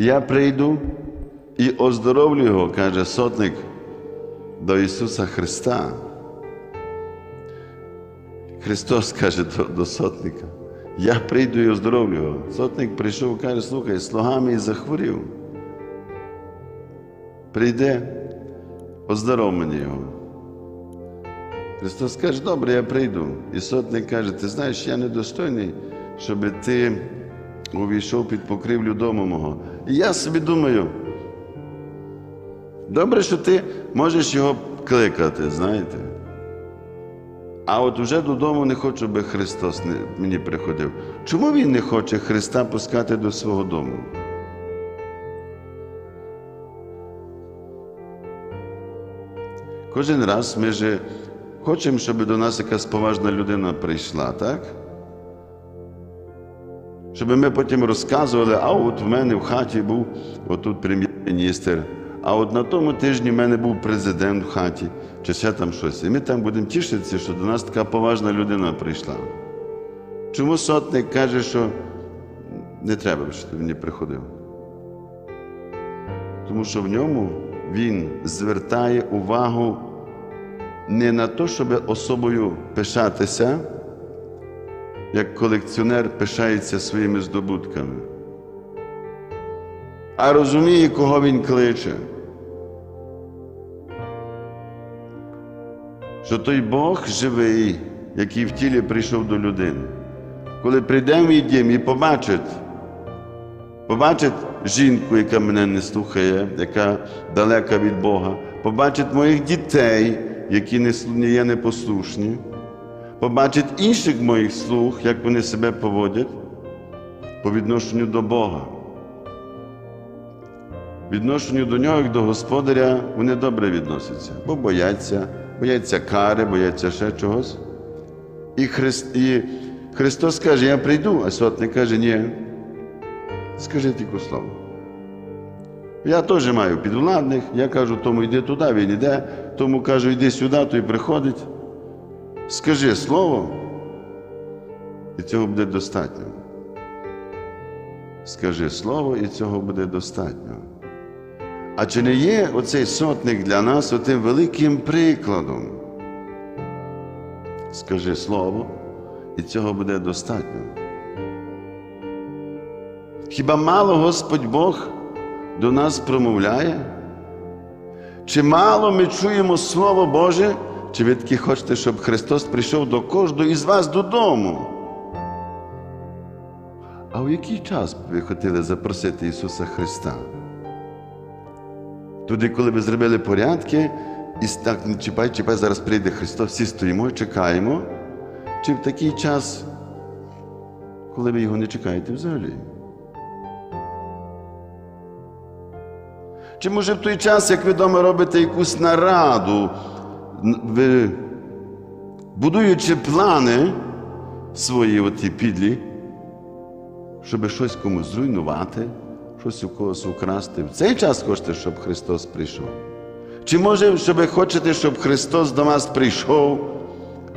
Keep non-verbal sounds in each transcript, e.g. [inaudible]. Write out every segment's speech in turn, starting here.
Я прийду і оздоровлю його, каже сотник до Ісуса Христа. Христос каже до, до сотника, я прийду і оздоровлю його. Сотник прийшов і каже, слухай, слуга мій захворів. Прийде, оздоров мені його. Христос каже, добре, я прийду. І сотник каже, ти знаєш, я недостойний, щоб ти увійшов під покривлю дому мого. І я собі думаю, добре, що ти можеш його кликати, знаєте. А от уже додому не хочу, щоб Христос мені приходив. Чому Він не хоче Христа пускати до свого дому? Кожен раз ми же хочемо, щоб до нас якась поважна людина прийшла, так? Щоб ми потім розказували, а от в мене в хаті був отут прем'єр-міністр, а от на тому тижні в мене був президент в хаті, чи ще там щось. І ми там будемо тішитися, що до нас така поважна людина прийшла. Чому сотник каже, що не треба, щоб ти мені приходив? Тому що в ньому він звертає увагу не на те, щоб особою пишатися, як колекціонер пишається своїми здобутками, а розуміє, кого він кличе. Що той Бог живий, який в тілі прийшов до людини, коли прийде в мій дім і побачить, побачить жінку, яка мене не слухає, яка далека від Бога, побачить моїх дітей, які не є непослушні, побачить інших моїх слуг, як вони себе поводять по відношенню до Бога. Відношенню до нього, як до господаря, вони добре відносяться, бо бояться, бояться кари, бояться ще чогось. І, Христ, і Христос каже, я прийду, а сотник каже, ні. Скажи тільки слово. Я теж маю підвладних, я кажу, тому йди туди, він йде, тому кажу, йди сюди, той приходить. Скажи слово, і цього буде достатньо. Скажи слово, і цього буде достатньо. А чи не є оцей сотник для нас отим великим прикладом? Скажи слово, і цього буде достатньо. Хіба мало Господь Бог до нас промовляє? Чи мало ми чуємо Слово Боже? Чи ви таки хочете, щоб Христос прийшов до кожного із вас додому? А у який час ви хотіли запросити Ісуса Христа? Туди, коли ви зробили порядки, і так не чіпай, чіпай, зараз прийде Христос, всі стоїмо, і чекаємо. Чи в такий час, коли ви його не чекаєте взагалі? Чи може в той час, як ви вдома робите якусь нараду, будуючи плани свої оті підлі, щоб щось комусь зруйнувати, щось у когось украсти, в цей час хочете, щоб Христос прийшов? Чи може, щоб ви хочете, щоб Христос до вас прийшов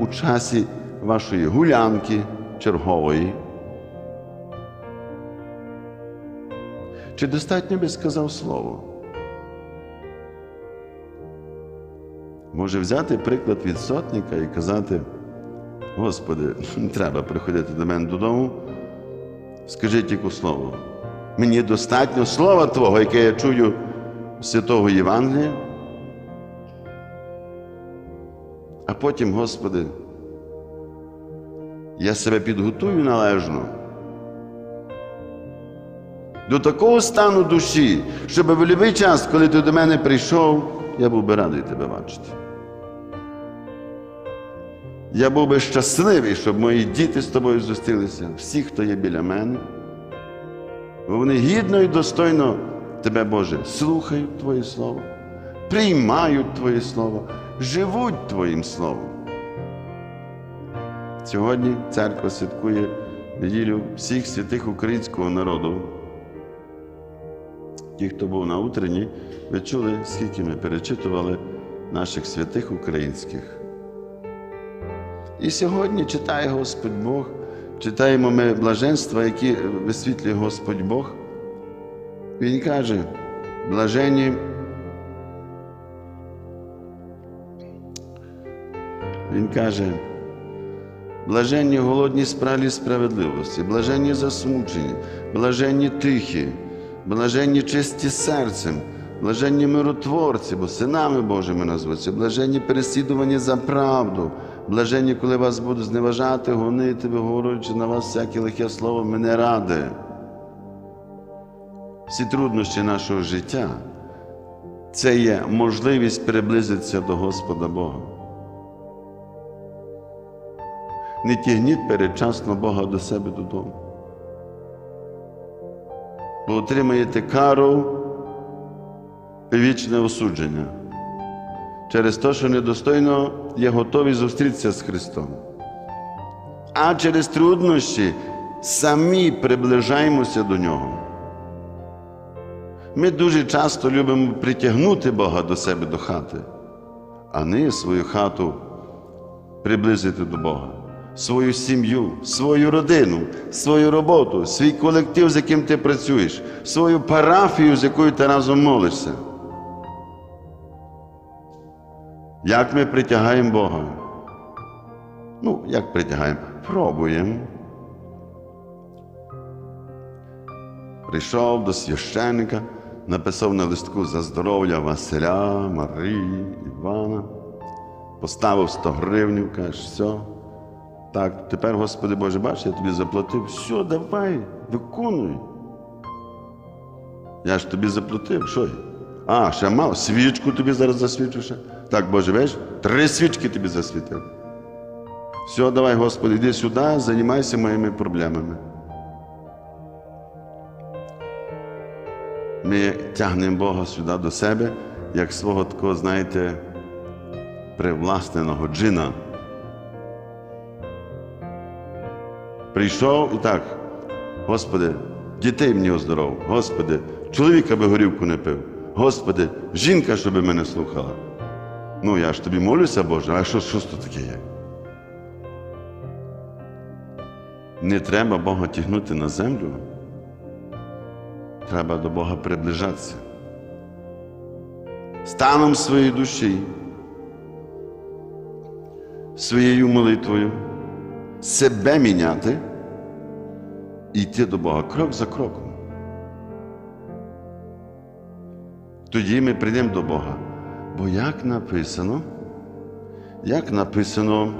у часі вашої гулянки чергової? Чи достатньо би сказав слово? Може взяти приклад від сотника і казати, Господи, не [laughs] треба приходити до мене додому, скажи тільки слово. Мені достатньо слова Твого, яке я чую Святого Євангелія. А потім, Господи, я себе підготую належно до такого стану душі, щоб в будь-який час, коли ти до мене прийшов, я був би радий тебе бачити. Я був би щасливий, щоб мої діти з тобою зустрілися, всі, хто є біля мене. Бо вони гідно і достойно тебе, Боже, слухають Твоє Слово, приймають Твоє Слово, живуть Твоїм Словом. Сьогодні церква святкує неділю всіх святих українського народу. Ті, хто був на утренні, ви чули, скільки ми перечитували наших святих українських. І сьогодні читає Господь Бог, читаємо ми блаженства, які висвітлює Господь Бог. Він каже, блаженні. Він каже, блаженні голодні спралі справедливості, блаженні засмучені, блаженні тихі, блаженні чисті серцем, блаженні миротворці, бо синами Божими назвуться, блаженні переслідувані за правду, блаженні, коли вас будуть зневажати, гонити, виговорюючи на вас всяке лихе слово, мене ради. Всі труднощі нашого життя це є можливість приблизитися до Господа Бога. Не тягніть передчасно Бога до себе додому. Бо отримаєте кару і вічне осудження через те, що недостойно є готові зустрітися з Христом. А через труднощі самі приближаємося до Нього. Ми дуже часто любимо притягнути Бога до себе до хати, а не свою хату приблизити до Бога, свою сім'ю, свою родину, свою роботу, свій колектив, з яким ти працюєш, свою парафію, з якою ти разом молишся. Як ми притягаємо Бога? Ну, як притягаємо? Пробуємо. Прийшов до священника, написав на листку за здоров'я Василя, Марії, Івана, поставив 100 гривнів, каже, все. Так, тепер, Господи Боже, бачиш, я тобі заплатив. Все, давай, виконуй. Я ж тобі заплатив, що? є? А, ще мало, свічку тобі зараз засвічу ще. Так, Боже, бачиш, три свічки тобі засвітив. Все, давай, Господи, йди сюди, займайся моїми проблемами. Ми тягнемо Бога сюди до себе, як свого такого, знаєте, привласненого джина. Прийшов і так, Господи, дітей мені оздоров, Господи, чоловіка би горівку не пив, Господи, жінка, щоб мене слухала. Ну, я ж тобі молюся, Боже, а що, що тут таке є? Не треба Бога тягнути на землю. Треба до Бога приближатися. Станом своєї душі, своєю молитвою, себе міняти і йти до Бога крок за кроком. Тоді ми прийдемо до Бога. Бо як написано, як написано,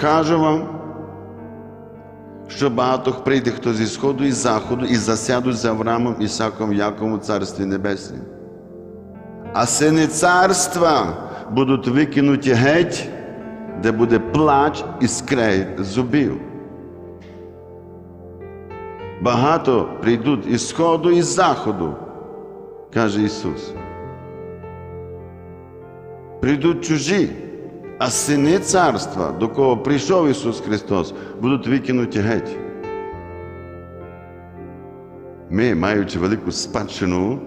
кажу вам, що багато прийде хто зі сходу і заходу, і засядуть за Авраамом, Ісаком, Яковом у Царстві Небеснім. А сини царства будуть викинуті геть, де буде плач і скрейт зубів. Багато прийдуть із сходу і з заходу, каже Ісус. Прийдуть чужі, а сини царства, до кого прийшов Ісус Христос, будуть викинуті геть. Ми, маючи велику спадщину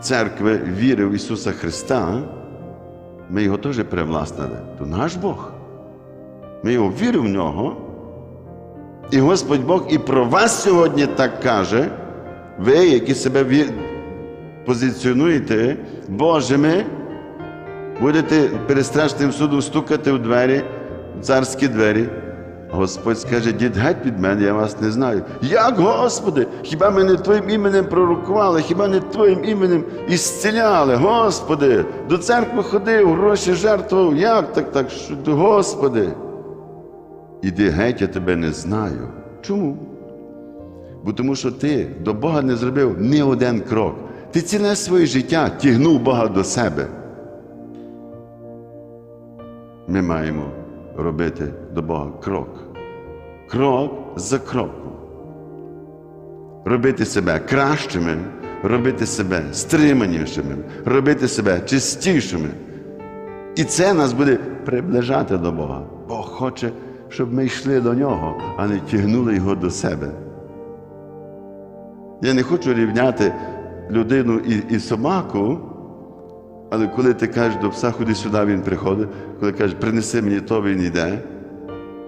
церкви віри в Ісуса Христа, ми його теж привласнили. То наш Бог. Ми його віримо в нього. І Господь Бог і про вас сьогодні так каже, ви, які себе позиціонуєте Божими, будете перед страшним судом стукати в двері, в царські двері. Господь скаже, дід геть від мене, я вас не знаю. Як, Господи, хіба ми не Твоїм іменем пророкували, хіба не Твоїм іменем ісціляли? Господи, до церкви ходив, гроші жертвував. Як так, так, Господи? Іди геть, я тебе не знаю. Чому? Бо тому що ти до Бога не зробив ні один крок. Ти ціле своє життя тягнув Бога до себе. Ми маємо робити до Бога крок. Крок за кроком. Робити себе кращими, робити себе стриманішими, робити себе чистішими. І це нас буде приближати до Бога. Бог хоче, щоб ми йшли до нього, а не тягнули його до себе. Я не хочу рівняти людину і, і собаку, але коли ти кажеш до пса, ходи сюди, він приходить, коли кажеш, принеси мені то, він йде,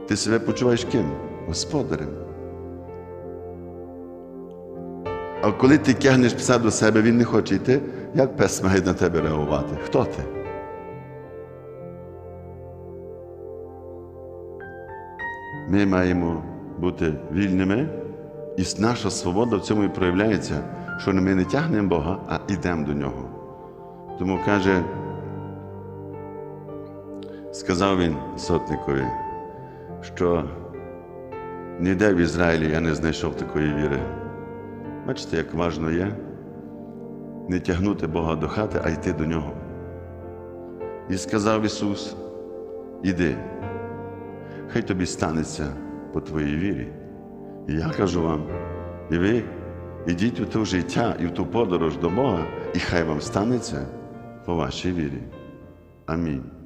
ти себе почуваєш ким? господарем. А коли ти тягнеш пса до себе, він не хоче йти, як пес має на тебе реагувати? Хто ти? Ми маємо бути вільними, і наша свобода в цьому і проявляється, що ми не тягнемо Бога, а йдемо до нього. Тому каже, сказав він сотникові, що ніде в Ізраїлі я не знайшов такої віри. Бачите, як важно є не тягнути Бога до хати, а йти до нього. І сказав Ісус: іди, хай тобі станеться по твоїй вірі. І я кажу вам, і ви ідіть у те життя і в ту подорож до Бога, і хай вам станеться по вашій вірі. Амінь.